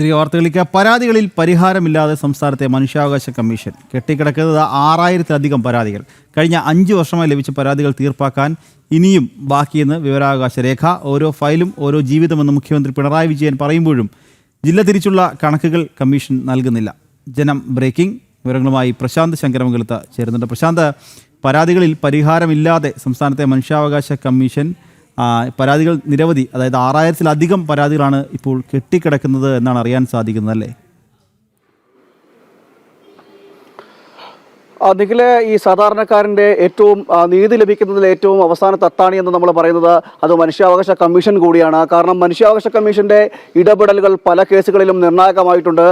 തിരികെ വാർത്തകളിലേക്ക്. പരാതികളിൽ പരിഹാരമില്ലാതെ സംസ്ഥാനത്തെ മനുഷ്യാവകാശ കമ്മീഷൻ കെട്ടിക്കിടക്കുന്നത് ആറായിരത്തിലധികം പരാതികൾ. കഴിഞ്ഞ അഞ്ച് വർഷമായി ലഭിച്ച പരാതികൾ തീർപ്പാക്കാൻ ഇനിയും ബാക്കിയെന്ന് വിവരാവകാശ രേഖ. ഓരോ ഫയലും ഓരോ ജീവിതമെന്ന് മുഖ്യമന്ത്രി പിണറായി വിജയൻ പറയുമ്പോഴും ജില്ല തിരിച്ചുള്ള കണക്കുകൾ കമ്മീഷൻ നൽകുന്നില്ല. ജനം ബ്രേക്കിംഗ്. വിവരങ്ങളുമായി പ്രശാന്ത് ശങ്കരമംഗലത്ത് ചേരുന്നുണ്ട്. പ്രശാന്ത് പരാതികളിൽ പരിഹാരമില്ലാതെ സംസ്ഥാനത്തെ മനുഷ്യാവകാശ കമ്മീഷൻ പരാതികൾ നിരവധി അതായത് ആറായിരത്തിലധികം പരാതികളാണ് ഇപ്പോൾ കെട്ടിക്കിടക്കുന്നത് എന്നാണ് അറിയാൻ സാധിക്കുന്നത് അല്ലേ നിഖിൽ ഈ സാധാരണക്കാരന്റെ ഏറ്റവും നീതി ലഭിക്കുന്നതിൽ ഏറ്റവും അവസാന തട്ടാണി എന്ന് നമ്മൾ പറയുന്നത് അത് മനുഷ്യാവകാശ കമ്മീഷൻ കൂടിയാണ്. കാരണം മനുഷ്യാവകാശ കമ്മീഷന്റെ ഇടപെടലുകൾ പല കേസുകളിലും നിർണായകമായിട്ടുണ്ട്.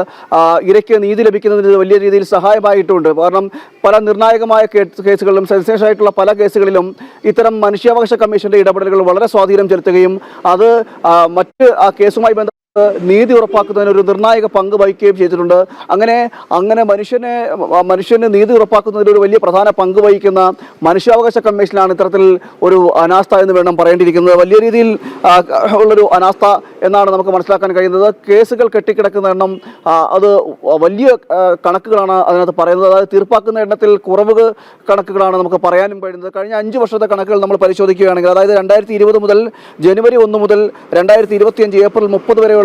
ഇരയ്ക്ക് നീതി ലഭിക്കുന്നതിന് വലിയ രീതിയിൽ സഹായമായിട്ടുണ്ട്. കാരണം പല നിർണായകമായ കേസുകളിലും സെൻസേഷൻ ആയിട്ടുള്ള പല കേസുകളിലും ഇത്തരം മനുഷ്യാവകാശ കമ്മീഷന്റെ ഇടപെടലുകൾ വളരെ സ്വാധീനം ചെലുത്തുകയും അത് മറ്റ് ആ കേസുമായി ബന്ധ നീതി ഉറപ്പാക്കുന്നതിന് ഒരു നിർണായക പങ്ക് വഹിക്കുകയും ചെയ്തിട്ടുണ്ട്. അങ്ങനെ അങ്ങനെ മനുഷ്യനെ മനുഷ്യന് നീതി ഉറപ്പാക്കുന്നതിൽ ഒരു വലിയ പ്രധാന പങ്ക് വഹിക്കുന്ന മനുഷ്യാവകാശ കമ്മീഷനാണ് ഇത്തരത്തിൽ ഒരു അനാസ്ഥ എന്ന് വേണം പറയേണ്ടിയിരിക്കുന്നത്. വലിയ രീതിയിൽ ഉള്ളൊരു അനാസ്ഥ എന്നാണ് നമുക്ക് മനസ്സിലാക്കാൻ കഴിയുന്നത്. കേസുകൾ കെട്ടിക്കിടക്കുന്ന എണ്ണം അത് വലിയ കണക്കുകളാണ് അതിനകത്ത് പറയുന്നത്. അതായത് തീർപ്പാക്കുന്ന എണ്ണത്തിൽ കുറവ് കണക്കുകളാണ് നമുക്ക് പറയാനും കഴിയുന്നത്. കഴിഞ്ഞ അഞ്ച് വർഷത്തെ കണക്കുകൾ നമ്മൾ പരിശോധിക്കുകയാണെങ്കിൽ അതായത് രണ്ടായിരത്തി മുതൽ ജനുവരി ഒന്ന് മുതൽ രണ്ടായിരത്തി ഏപ്രിൽ മുപ്പത് വരെയുള്ള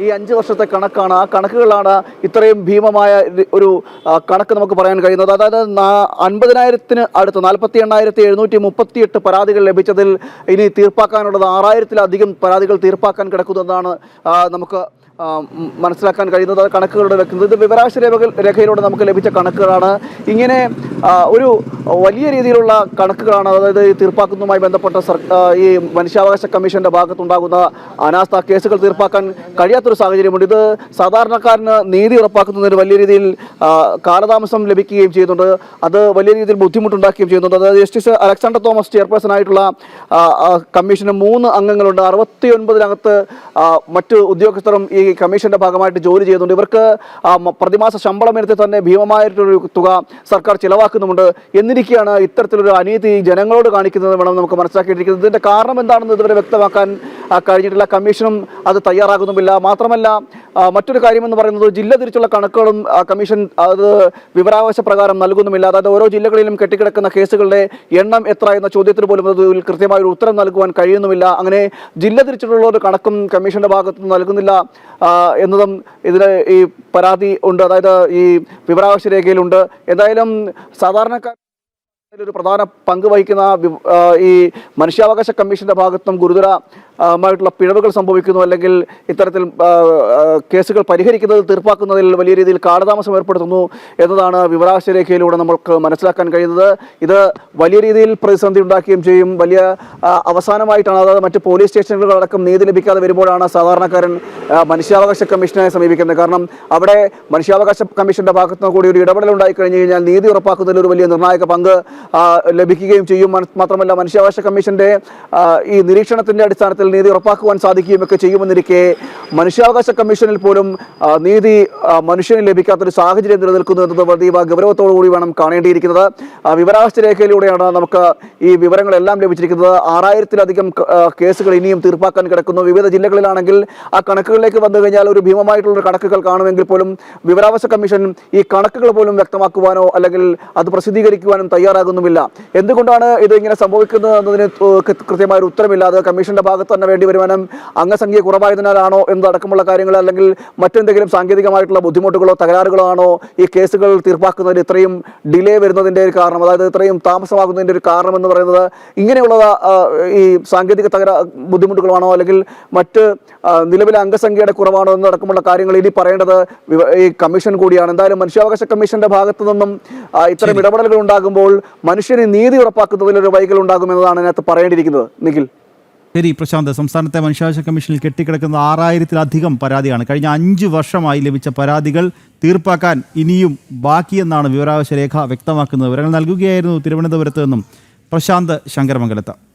ഈ അഞ്ച് വർഷത്തെ കണക്കാണ്. ആ കണക്കുകളാണ് ഇത്രയും ഭീമമായ ഒരു- കണക്ക് നമുക്ക് പറയാൻ കഴിയുന്നത്. അതായത് അൻപതിനായിരത്തിന് അടുത്ത് നാൽപ്പത്തി എണ്ണായിരത്തി എഴുന്നൂറ്റി മുപ്പത്തി എട്ട് പരാതികൾ ലഭിച്ചതിൽ ഇനി തീർപ്പാക്കാനുള്ളത് ആറായിരത്തിലധികം പരാതികൾ തീർപ്പാക്കാൻ കിടക്കുന്നതാണ് നമുക്ക് മനസ്സിലാക്കാൻ കഴിയുന്നത് കണക്കുകളുടെ വെക്കുന്നത്. ഇത് വിവരാവകാശ രേഖകൾ രേഖയിലൂടെ നമുക്ക് ലഭിച്ച കണക്കുകളാണ്. ഇങ്ങനെ ഒരു വലിയ രീതിയിലുള്ള കണക്കുകളാണ് അതായത് തീർപ്പാക്കുന്നതുമായി ബന്ധപ്പെട്ട ഈ മനുഷ്യാവകാശ കമ്മീഷന്റെ ഭാഗത്തുണ്ടാകുന്ന അനാസ്ഥ കേസുകൾ തീർപ്പാക്കാൻ കഴിയാത്തൊരു സാഹചര്യമുണ്ട്. ഇത് സാധാരണക്കാരന് നീതി ഉറപ്പാക്കുന്നതിന് വലിയ രീതിയിൽ കാലതാമസം ലഭിക്കുകയും ചെയ്യുന്നുണ്ട്. അത് വലിയ രീതിയിൽ ബുദ്ധിമുട്ടുണ്ടാക്കുകയും ചെയ്യുന്നുണ്ട്. അതായത് ജസ്റ്റിസ് അലക്സാണ്ടർ തോമസ് ചെയർപേഴ്സൺ ആയിട്ടുള്ള കമ്മീഷന് മൂന്ന് അംഗങ്ങളുണ്ട്. അറുപത്തി ഒൻപതിനകത്ത് മറ്റ് ഉദ്യോഗസ്ഥരും ഈ കമ്മീഷന്റെ ഭാഗമായിട്ട് ജോലി ചെയ്യുന്നുണ്ട്. ഇവർക്ക് പ്രതിമാസ ശമ്പളം ഇനത്തിൽ തന്നെ ഭീമമായിട്ടൊരു തുക സർക്കാർ ചിലവാക്കുന്നുമുണ്ട് എന്നിരിക്കെയാണ് ഇത്തരത്തിലൊരു അനീതി ജനങ്ങളോട് കാണിക്കുന്നത് വേണം നമുക്ക് മനസ്സിലാക്കിയിരിക്കുന്നത് ഇതിന്റെ കാരണം എന്താണെന്ന് ഇതുവരെ വ്യക്തമാക്കാൻ ആ, കഴിഞ്ഞിട്ടില്ല. കമ്മീഷനും അത് തയ്യാറാകുന്നുമില്ല. മാത്രമല്ല മറ്റൊരു കാര്യമെന്ന് പറയുന്നത് ജില്ല തിരിച്ചുള്ള കണക്കുകളും കമ്മീഷൻ അത് വിവരാവകാശ പ്രകാരം നൽകുന്നുമില്ല. അതായത് ഓരോ ജില്ലകളിലും കെട്ടിക്കിടക്കുന്ന കേസുകളുടെ എണ്ണം എത്ര എന്ന ചോദ്യത്തിന് പോലും അതിൽ കൃത്യമായ ഒരു ഉത്തരം നൽകുവാൻ കഴിയുന്നുമില്ല. അങ്ങനെ ജില്ല തിരിച്ചിട്ടുള്ള ഒരു കണക്കും കമ്മീഷന്റെ ഭാഗത്തു നിന്ന് നൽകുന്നില്ല എന്നതും ഇതിന് ഈ പരാതി ഉണ്ട്. അതായത് ഈ വിവരാവകാശ രേഖയിലുണ്ട്. എന്തായാലും സാധാരണക്കാർ ഒരു പ്രധാന പങ്ക് വഹിക്കുന്ന ഈ മനുഷ്യാവകാശ കമ്മീഷന്റെ ഭാഗത്തും ഗുരുതരമായിട്ടുള്ള പിഴവുകൾ സംഭവിക്കുന്നു അല്ലെങ്കിൽ ഇത്തരത്തിൽ കേസുകൾ പരിഹരിക്കുന്നത് തീർപ്പാക്കുന്നതിൽ വലിയ രീതിയിൽ കാലതാമസം ഏർപ്പെടുത്തുന്നു എന്നതാണ് വിവരാവകാശ രേഖയിലൂടെ നമ്മൾക്ക് മനസ്സിലാക്കാൻ കഴിയുന്നത്. ഇത് വലിയ രീതിയിൽ പ്രതിസന്ധി ഉണ്ടാക്കുകയും ചെയ്യും. വലിയ അവസാനമായിട്ടാണ് അതായത് മറ്റ് പോലീസ് സ്റ്റേഷനുകളടക്കം നീതി ലഭിക്കാതെ വരുമ്പോഴാണ് സാധാരണക്കാരൻ മനുഷ്യാവകാശ കമ്മീഷനെ സമീപിക്കുന്നത്. കാരണം അവിടെ മനുഷ്യാവകാശ കമ്മീഷന്റെ ഭാഗത്തുനിന്ന് കൂടി ഒരു ഇടപെടൽ ഉണ്ടായി കഴിഞ്ഞു കഴിഞ്ഞാൽ നീതി ഉറപ്പാക്കുന്നതിൽ ഒരു വലിയ നിർണായക പങ്ക് ലഭിക്കുകയും ചെയ്യും. മാത്രമല്ല മനുഷ്യാവകാശ കമ്മീഷന്റെ ഈ നിരീക്ഷണത്തിന്റെ അടിസ്ഥാനത്തിൽ നീതി ഉറപ്പാക്കുവാൻ സാധിക്കുകയും ഒക്കെ ചെയ്യുമെന്നിരിക്കെ മനുഷ്യാവകാശ കമ്മീഷനിൽ പോലും നീതി മനുഷ്യന് ലഭിക്കാത്തൊരു സാഹചര്യം നിലനിൽക്കുന്നു എന്നത് അതീവ ഗൗരവത്തോടു കൂടി വേണം കാണേണ്ടിയിരിക്കുന്നത്. വിവരാവസ്ഥ രേഖയിലൂടെയാണ് നമുക്ക് ഈ വിവരങ്ങളെല്ലാം ലഭിച്ചിരിക്കുന്നത്. ആറായിരത്തിലധികം കേസുകൾ ഇനിയും തീർപ്പാക്കാൻ കിടക്കുന്നു. വിവിധ ജില്ലകളിലാണെങ്കിൽ ആ കണക്കുകളിലേക്ക് വന്നു കഴിഞ്ഞാൽ ഒരു ഭീമമായിട്ടുള്ള കണക്കുകൾ കാണുമെങ്കിൽ പോലും വിവരാവകാശ കമ്മീഷൻ ഈ കണക്കുകൾ പോലും വ്യക്തമാക്കുവാനോ അല്ലെങ്കിൽ അത് പ്രസിദ്ധീകരിക്കുവാനും തയ്യാറാകുന്നുമില്ല എന്തുകൊണ്ടാണ് ഇത് ഇങ്ങനെ സംഭവിക്കുന്നത് എന്നതിന് കൃത്യമായ ഒരു ഉത്തരമില്ല അത് കമ്മീഷന്റെ ഭാഗത്ത് തന്നെ വേണ്ടി വരുമാനം അംഗസംഖ്യ കുറവായതിനാലാണോ എന്നതടക്കമുള്ള കാര്യങ്ങൾ അല്ലെങ്കിൽ മറ്റെന്തെങ്കിലും സാങ്കേതികമായിട്ടുള്ള ബുദ്ധിമുട്ടുകളോ തകരാറുകളോ ആണോ ഈ കേസുകൾ തീർപ്പാക്കുന്നതിൽ ഇത്രയും ഡിലേ വരുന്നതിന്റെ ഒരു കാരണം അതായത് ഇത്രയും താമസമാകുന്നതിന്റെ ഒരു കാരണം എന്ന് പറയുന്നത് ഇങ്ങനെയുള്ള ഈ സാങ്കേതിക തകരാ ബുദ്ധിമുട്ടുകളാണോ അല്ലെങ്കിൽ മറ്റ് നിലവിലെ അംഗസംഖ്യയുടെ കുറവാണോ എന്നടക്കമുള്ള കാര്യങ്ങൾ ഇനി പറയേണ്ടത് ഈ കമ്മീഷൻ കൂടിയാണ്. എന്തായാലും മനുഷ്യാവകാശ കമ്മീഷന്റെ ഭാഗത്തു നിന്നും ഇത്തരം ഇടപെടലുകൾ ഉണ്ടാകുമ്പോൾ മനുഷ്യന് നീതി ഉറപ്പാക്കുന്നതിൽ ഒരു വൈകൽ ഉണ്ടാകുമെന്നതാണ് അതിനകത്ത് പറയേണ്ടിയിരിക്കുന്നത്. നിഖിൽ. ശരി പ്രശാന്ത്. സംസ്ഥാനത്തെ മനുഷ്യാവകാശ കമ്മീഷനിൽ കെട്ടിക്കിടക്കുന്ന ആറായിരത്തിലധികം പരാതിയാണ്. കഴിഞ്ഞ അഞ്ച് വർഷമായി ലഭിച്ച പരാതികൾ തീർപ്പാക്കാൻ ഇനിയും ബാക്കിയെന്നാണ് വിവരാവകാശ രേഖ വ്യക്തമാക്കുന്നത്. വിവരങ്ങൾ നൽകുകയായിരുന്നു തിരുവനന്തപുരത്ത് നിന്നും പ്രശാന്ത് ശങ്കരമംഗലത്ത്.